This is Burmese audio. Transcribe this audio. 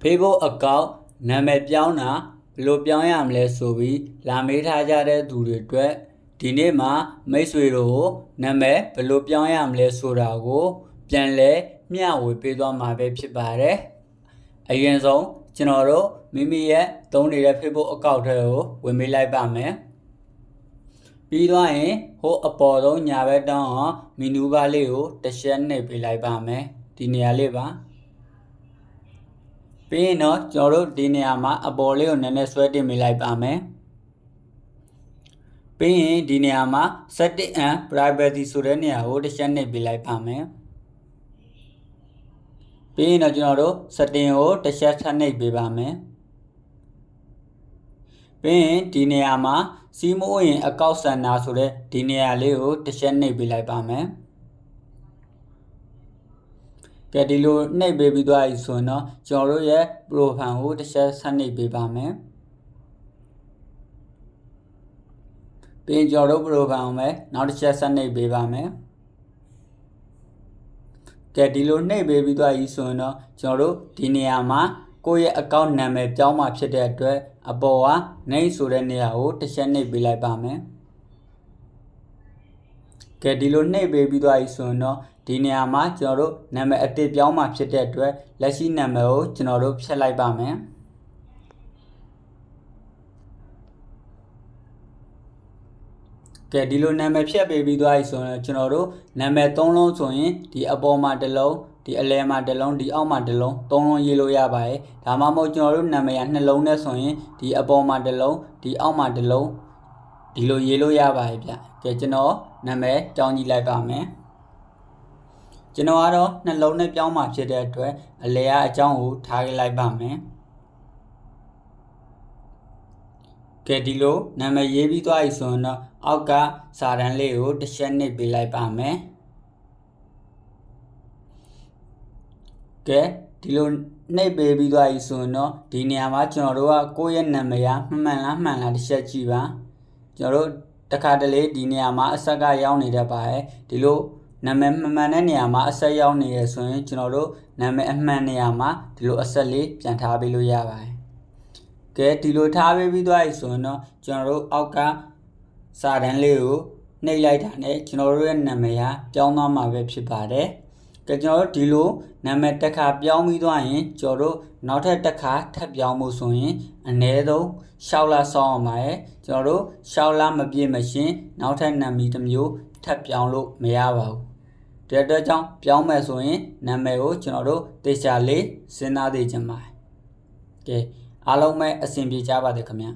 Facebook account နာမည်ပြောင်းတာဘယ်လိုပြောင်းရမလဲဆိုပြီးလာမေးထားကြတဲ့သူတွေအတွက်ဒီနေ့မှာမိတ်ဆွေတို့ကိုနာမည်ဘယ်လိုပြောင်းရမလဲဆိုတာကို ပြန်လဲမျှဝေပေးသွားမှာပဲဖြစ်ပါတယ်။အရင်ဆုံးကျွန်တော်တို့မိမိရဲ့သုံးနေတဲ့ Facebook account တွေကိုဝင်ပေးလိုက်ပါမယ်။ပြီးသွားရင်ဟိုအပေါ်ဆုံးညာဘက်တောင်းအောင်မီနူဘားလေးကိုတစ်ချက်နှိပ်ပေးလိုက်ပါမယ်။ဒီနေရာလေးပါ။ ပြီးရင်တော့ကျွန်တော်တို့ဒီနေရာမှာအပေါ်လေးကိုနည်းနည်းဆွဲတင်ပေးလိုက်ပါမယ်။ပြီးရင်ဒီနေရာမှာ setting and privacy ဆိုတဲ့နေရာကိုတစ်ချက်နှိပ်ပေးလိုက်ပါမယ်။ပြီးရင်တော့ကျွန်တော်တို့ setting ကိုတစ်ချက်ထပ်နှိပ်ပေးပါမယ်။ပြီးရင်ဒီနေရာမှာစီးမိုးရင်အကောက်စန္နာဆိုတဲ့ဒီနေရာလေးကိုတစ်ချက်နှိပ်ပေးလိုက်ပါမယ်။ ကဲဒီလိုနှိပ်ပေးပြီးသွားပြီဆိုရင်တော့ကျွန်တော်တို့ရဲ့ profile ကိုတစ်ချက်ဆက်နှိပ်ပေးပါမယ်။ပြီးရင်ကျွန်တော်တို့ profile ကိုပဲနောက်တစ်ချက်ဆက်နှိပ်ပေးပါမယ်။ကဲဒီလိုနှိပ်ပေးပြီးသွားပြီဆိုရင်တော့ကျွန်တော်တို့ဒီနေရာမှာကိုယ့်ရဲ့ account နာမည်ပြောင်းมาဖြစ်တဲ့အတွက်အပေါ်ကနှိပ်ဆိုတဲ့နေရာကိုတစ်ချက်နှိပ်ပေးလိုက်ပါမယ်ကဲဒီလိုနှိပ်ပေးပြီးသွားပြီဆိုရင်တော့ ဒီနေရာမှာကျွန်တော်တို့နာမည်အတစ်ပြောင်းมาဖြစ်တဲ့အတွက်လက်ရှိနာမည်ကိုကျွန်တော်တို့ဖြတ်လိုက်ပါမယ်ကဲဒီလိုနာမည်ဖြတ်ပေးပြီးသွားပြီဆိုရင်ကျွန်တော်တို့နာမည်၃လုံးဆိုရင်ဒီအပေါ်မှာတစ်လုံးဒီအလဲမှာတစ်လုံးဒီအောက်မှာတစ်လုံးသုံးလုံးရေးလို့ရပါတယ်ဒါမှမဟုတ်ကျွန်တော်တို့နာမည်ကနှလုံးနဲ့ဆိုရင်ဒီအပေါ်မှာတစ်လုံးဒီအောက်မှာတစ်လုံးဒီလိုရေးလို့ရပါတယ်ဗျကဲကျွန်တော်နာမည်တောင်းကြည့်လိုက်ပါမယ် ကျွန်တော်ကတော့နှလုံးနဲ့ပြောင်းมาဖြစ်တဲ့အတွက်အလဲကအကြောင်းကိုထားခဲ့လိုက်ပါမယ်ကဲဒီလိုနာမည်ရေးပြီးသွားပြီဆိုရင်တော့အောက်ကစာတန်းလေးကိုတစ်ချက်နှိပ်ပေးလိုက်ပါမယ်ကဲဒီလိုနှိပ်ပေးပြီးသွားပြီဆိုရင်တော့ဒီနေရာမှာကျွန်တော်တို့ကကိုယ့်ရဲ့နာမည်ကမှန်လားမှန်လားတစ်ချက်ကြည့်ပါကျွန်တော်တို့တခါတလေဒီနေရာမှာအဆက်ကရောက်နေတတ်ပါတယ်ဒီလို နာမည်မှန်မှန်တဲ့နေရာမှာအဆက်ရောက်နေရဆိုရင်ကျွန်တော်တို့နာမည်အမှန်နေရာမှာဒီလိုအဆက်လေးပြန်ထားပေးလို့ရပါတယ်ကဲဒီလိုထားပေးပြီးသွားပြီဆိုရင်တော့ကျွန်တော်တို့အောက်ကစာတန်းလေးကိုနှိပ်လိုက်တာနဲ့ကျွန်တော်တို့ရဲ့နာမည်ဟာပြောင်းသွားမှာပဲဖြစ်ပါတယ် ကဲကျွန်တော်တို့ဒီလိုနာမည်တစ်ခါပြောင်းပြီးသွားရင်ကျွန်တော်တို့နောက်ထပ်တစ်ခါထပ်ပြောင်းဖို့ဆိုရင်အနည်းဆုံး6လဆောင်းအောင်ပါတယ်ကျွန်တော်တို့6လမပြည့်မရှင်နောက်ထပ်နာမည်တစ်မျိုးထပ်ပြောင်းလို့မရပါဘူးဒီအတွက်ကြောင့်ပြောင်းမယ်ဆိုရင်နာမည်ကိုကျွန်တော်တို့တေချာလေးစဉ်းစားသေးချင်ပါတယ်ကဲအားလုံးပဲအဆင်ပြေကြပါစေခင်ဗျာ